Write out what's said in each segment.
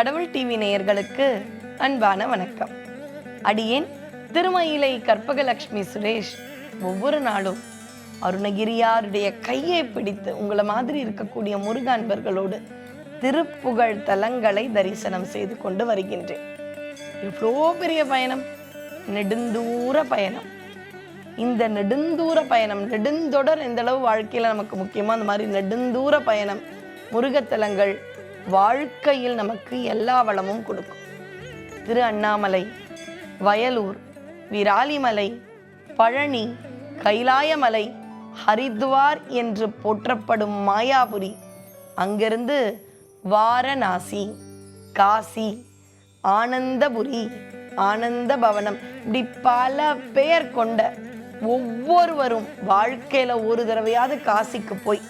கடவுள் டிவி நேயர்களுக்கு அன்பான வணக்கம். அடியேன் திருமயிலை கற்பகலட்சுமி சுரேஷ். ஒவ்வொரு நாளும் அருணகிரியாருடைய கையை பிடித்து உங்களை மாதிரி இருக்கக்கூடிய முருக அன்பர்களோடு திருப்புகழ் தலங்களை தரிசனம் செய்து கொண்டு வருகின்றேன். எவ்வளோ பெரிய பயணம் நெடுந்தூர பயணம். இந்த நெடுந்தூர பயணம் நெடுந்தொடர் எந்த அளவு வாழ்க்கையில் நமக்கு முக்கியமாக அந்த மாதிரி நெடுந்தூர பயணம் முருகத்தலங்கள் வாழ்க்கையில் நமக்கு எல்லா வளமும் கொடுக்கும். திரு அண்ணாமலை வயலூர் விராலிமலை பழனி கைலாயமலை ஹரித்வார் என்று போற்றப்படும் மாயாபுரி அங்கிருந்து வாரணாசி காசி ஆனந்தபுரி ஆனந்த பவனம் இப்படி பல பெயர் கொண்ட ஒவ்வொருவரும் வாழ்க்கையில ஒரு தடவையாவது காசிக்கு போய்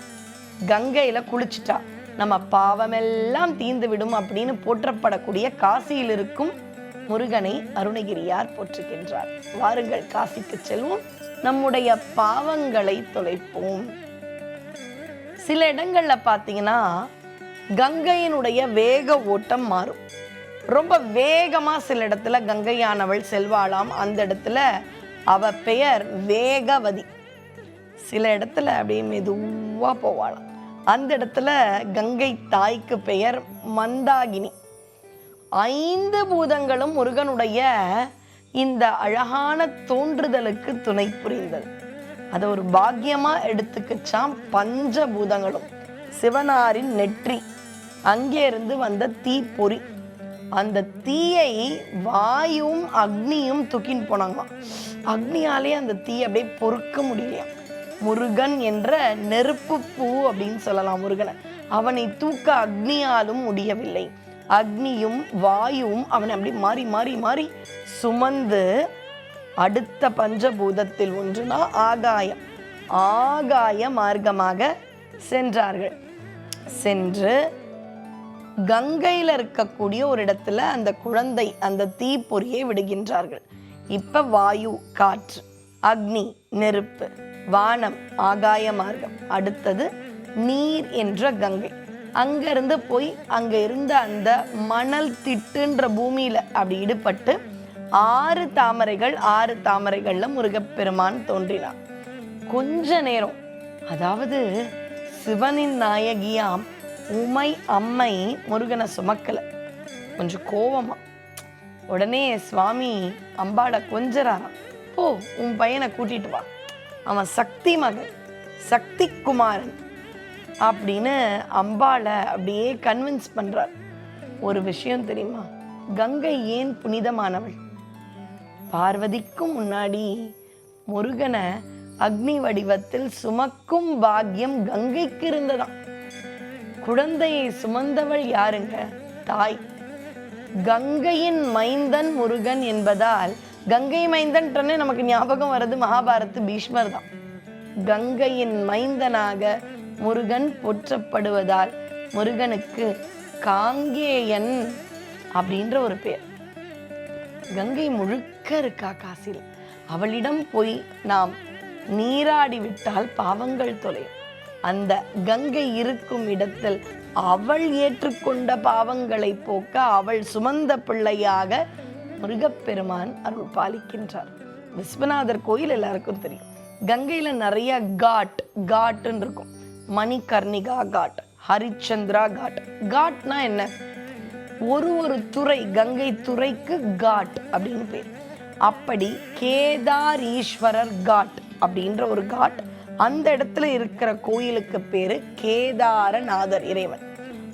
கங்கையில குளிச்சுட்டா. நம்ம பாவமெல்லாம் தீந்து விடும் அப்படின்னு போற்றப்படக்கூடிய காசியில் இருக்கும் முருகனை அருணகிரியார் போற்றுகின்றார். வாருங்கள் காசிக்கு செல்வோம். நம்முடைய பாவங்களை தொலைப்போம். சில இடங்கள்ல பார்த்தீங்கன்னா கங்கையினுடைய வேக ஓட்டம் மாறும். ரொம்ப வேகமா சில இடத்துல கங்கையானவள் செல்வாளாம். அந்த இடத்துல அவ பெயர் வேகவதி. சில இடத்துல அப்படியே மெதுவா போவாளாம். அந்த இடத்துல கங்கை தாய்க்கு பெயர் மந்தாகினி. ஐந்து பூதங்களும் முருகனுடைய இந்த அழகான தோன்றுதலுக்கு துணை புரிந்தது. அதை ஒரு பாக்கியமா பஞ்ச பஞ்சபூதங்களும். சிவனாரின் நெற்றி. அங்கே இருந்து வந்த தீப்பொறி. அந்த தீயை வாயும் அக்னியும் தூக்கின்னு போனாங்களாம். அக்னியாலே அந்த தீயை அப்படியே பொறுக்க முடியலையாம். முருகன் என்ற நெருப்பு பூ அப்படின்னு சொல்லலாம் முருகனை. அவனை தூக்க அக்னியாலும் முடியவில்லை. அக்னியும் வாயுவும் அவனை அப்படி மாறி மாறி மாறி சுமந்து அடுத்த பஞ்சபூதத்தில் ஒன்றுனா ஆகாயம். ஆகாய மார்க்கமாக சென்றார்கள். சென்று கங்கையில் இருக்கக்கூடிய ஒரு இடத்துல அந்த குழந்தை அந்த தீப்பொறியை விடுகின்றார்கள். இப்ப வாயு காற்று அக்னி நெருப்பு. வானம் ஆகாய மார்க்கம். அடுத்தது நீர் என்ற கங்கை. அங்கேருந்து போய் அங்கே இருந்த அந்த மணல் திட்டுன்ற பூமியில் அப்படி இடுபட்டு ஆறு தாமரைகள் ஆறு தாமரைகளில் முருகப்பெருமான் தோன்றினார். கொஞ்ச நேரம் அதாவது சிவனின் நாயகியாம் உமை அம்மை முருகனை சுமக்கலை. கொஞ்சம் கோவமா உடனே சுவாமி அம்பாடை கொஞ்சறாராம். போ உன் பையனை கூட்டிட்டு வா. அவன் சக்தி மகன் சக்தி குமாரன் அப்படின்னு அம்பாளை அப்படியே கன்வின்ஸ் பண்ணுறார் ஒரு விஷயம் தெரியுமா? கங்கை ஏன் புனிதமானவள்? பார்வதிக்கும் முன்னாடி முருகனை அக்னி வடிவத்தில் சுமக்கும் பாக்கியம் கங்கைக்கு இருந்ததாம். குழந்தையை சுமந்தவள் யாருங்க? தாய். கங்கையின் மைந்தன் முருகன் என்பதால் கங்கை மைந்தன்றனே நமக்கு ஞாபகம் வர்றது மகாபாரத் பீஷ்மர் தான். கங்கையின் மைந்தனாக முருகன் போற்றப்படுவதால் முருகனுக்கு காங்கேயன் அப்படின்ற ஒரு பேர் கங்கை முழுக்க இருக்கா காசில்? அவளிடம் போய் நாம் நீராடி விட்டால் பாவங்கள் தொலையும். அந்த கங்கை இருக்கும் இடத்தில் அவள் ஏற்றுக்கொண்ட பாவங்களை போக்க அவள் சுமந்த பிள்ளையாக முருகப்பெருமான் அருள் பாலிக்கின்றார். விஸ்வநாதர் கோயில் எல்லாருக்கும் தெரியும். கங்கையில நிறைய காட் காட்டுன்னு இருக்கும். Manikarnika God Harishchandra God. காட்னா என்ன? ஒரு ஒரு துறை கங்கை துறைக்கு காட் அப்படின்னு பேர். அப்படி கேதார் ஈஸ்வரர் காட் அப்படின்ற ஒரு காட் அந்த இடத்துல இருக்கிற கோயிலுக்கு பேரு கேதாரநாதர் இறைவன்.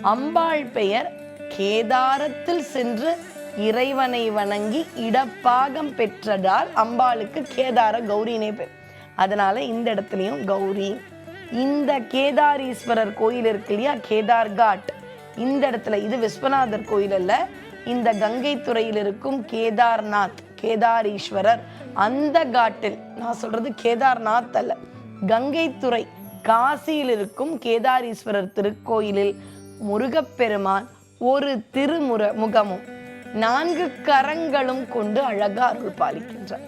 அம்பாள் பெயர் கேதாரத்தில் சென்று இறைவனை வணங்கி இடப்பாகம் பெற்றதால் அம்பாளுக்கு கேதார கௌரினே பேர் அதனால இந்த இடத்துலையும் கௌரி. இந்த கேதாரீஸ்வரர் கோயில் இருக்கு இல்லையா? கேதார் காட் இந்த இடத்துல இது விஸ்வநாதர் கோயில் அல்ல. இந்த கங்கை துறையில் இருக்கும் கேதார்நாத் கேதாரீஸ்வரர் அந்த காட்டில் நான் சொல்றது கேதார்நாத் அல்ல. கங்கை துறை காசியில் இருக்கும் கேதாரீஸ்வரர் திருக்கோயிலில் முருகப்பெருமான் ஒரு திருமுற முகமும் நான்கு கரங்களும் கொண்டு அழகா அருள் பாலிக்கின்றார்.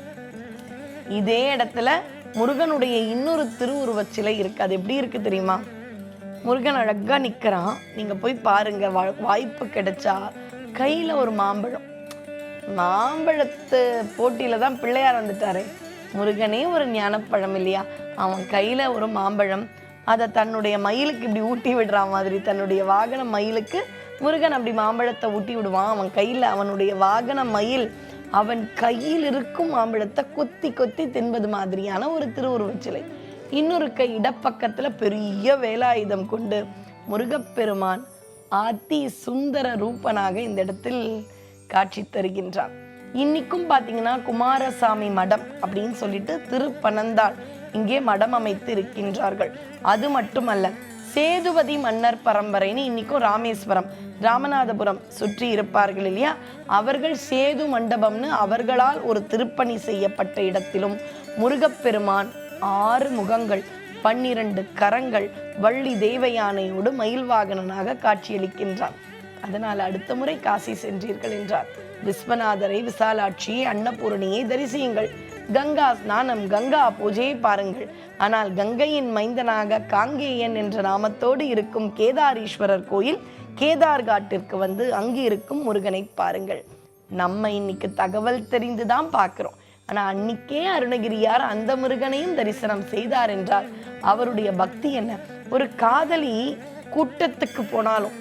இதே இடத்துல முருகனுடைய இன்னொரு திருவுருவச் சிலை இருக்கு. அது எப்படி இருக்கு தெரியுமா? முருகன் அழகா நிக்கிறான். நீங்க போய் பாருங்க வாய்ப்பு கிடைச்சா கையில ஒரு மாம்பழம். மாம்பழத்து போட்டியில தான் பிள்ளையார் வந்துட்டாரு. முருகனே ஒரு ஞானப்பழம் இல்லையா? அவன் கையில ஒரு மாம்பழம். அதை தன்னுடைய மயிலுக்கு இப்படி ஊட்டி விடுற மாதிரி தன்னுடைய வாகன மயிலுக்கு முருகன் அப்படி மாம்பழத்தை ஊட்டி விடுவான். அவன் கையில் அவனுடைய வாகன மயில் அவன் கையில் இருக்கும் மாம்பழத்தை கொத்தி கொத்தி தின்பது மாதிரியான ஒரு திருவுருவச் சிலை இன்னொரு கை இடப்பக்கத்தில் பெரிய வேலாயுதம் கொண்டு முருகப்பெருமான் அதி சுந்தர ரூபனாக இந்த இடத்தில் காட்சி தருகின்றான். இன்னைக்கும் பார்த்தீங்கன்னா குமாரசாமி மடம் அப்படின்னு சொல்லிட்டு திருப்பனந்தாள் இங்கே மடம் அமைத்து இருக்கின்றார்கள் அது மட்டுமல்ல சேதுபதி மன்னர் பரம்பரைன்னு இன்னைக்கும் ராமேஸ்வரம் ராமநாதபுரம் சுற்றி இருப்பார்கள் இல்லையா? அவர்கள் சேது மண்டபம்னு அவர்களால் ஒரு திருப்பணி செய்யப்பட்ட இடத்திலும் முருகப்பெருமான் ஆறு முகங்கள் பன்னிரண்டு கரங்கள் வள்ளி தேவயானையோடு மயில் வாகனனாக காட்சியளிக்கின்றான். அதனால் அடுத்த முறை காசி சென்றீர்கள் என்றார். விஸ்வநாதரை விசாலாட்சியை அன்னபூரணியை தரிசியுங்கள். கங்கா ஸ்நானம் கங்கா பூஜையை பாருங்கள். ஆனால் கங்கையின் மைந்தனாக காங்கேயன் என்ற நாமத்தோடு இருக்கும் கேதாரீஸ்வரர் கோயில் கேதார் காட்டிற்கு வந்து அங்கே இருக்கும் முருகனை பாருங்கள். நம்ம இன்னைக்கு தகவல் தெரிந்து தான் பார்க்குறோம். ஆனால் அன்னைக்கே அருணகிரியார் அந்த முருகனையும் தரிசனம் செய்தார் என்றால் அவருடைய பக்தி என்ன? ஒரு காதலி கூட்டத்துக்கு போனாலும்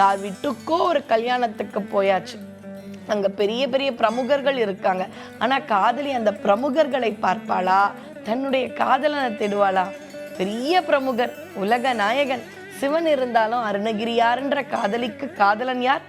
யார் வீட்டுக்கோ ஒரு கல்யாணத்துக்கு போயாச்சு. அங்க பெரிய பெரிய பிரமுகர்கள் இருக்காங்க. ஆனா காதலி அந்த பிரமுகர்களை பார்ப்பாளா? தன்னுடைய காதலனை தேடுவாளா? பெரிய பிரமுகர் உலக நாயகன். சிவன் இருந்தாலும் அருணகிரியார்ன்ற காதலிக்கு காதலன் யார்?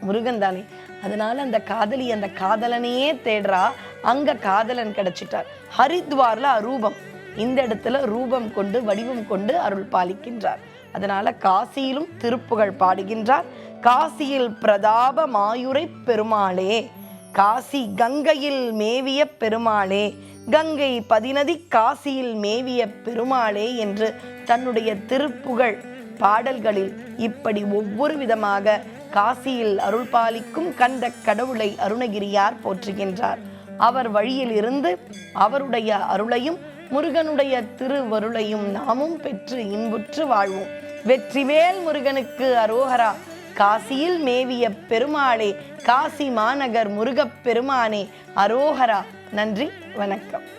முருகன் தானே. அதனால அந்த காதலி அந்த காதலனையே தேடுறா. அங்க காதலன் கிடைச்சிட்டார். ஹரித்வார்ல அரூபம். இந்த இடத்துல ரூபம் கொண்டு வடிவம் கொண்டு அருள் பாலிக்கின்றார். அதனால காசியிலும் திருப்புகழ் பாடுகின்றார். காசியில் பிரதாப மாயுரை பெருமாளே. காசி கங்கையில் மேவிய பெருமாளே. கங்கை பதினதி காசியில் மேவிய பெருமாளே என்று தன்னுடைய திருப்புகழ் பாடல்களில் இப்படி ஒவ்வொரு விதமாக காசியில் அருள் பாலிக்கும் கண்ட கடவுளை அருணகிரியார் போற்றுகின்றார். அவர் வழியில் இருந்து அவருடைய அருளையும் முருகனுடைய திருவருளையும் நாமும் பெற்று இன்புற்று வாழ்வோம். வெற்றிவேல் முருகனுக்கு அரோகரா. காசியில் மேவிய பெருமாளே காசி மாநகர் முருகப் பெருமானே அரோகரா. நன்றி வணக்கம்.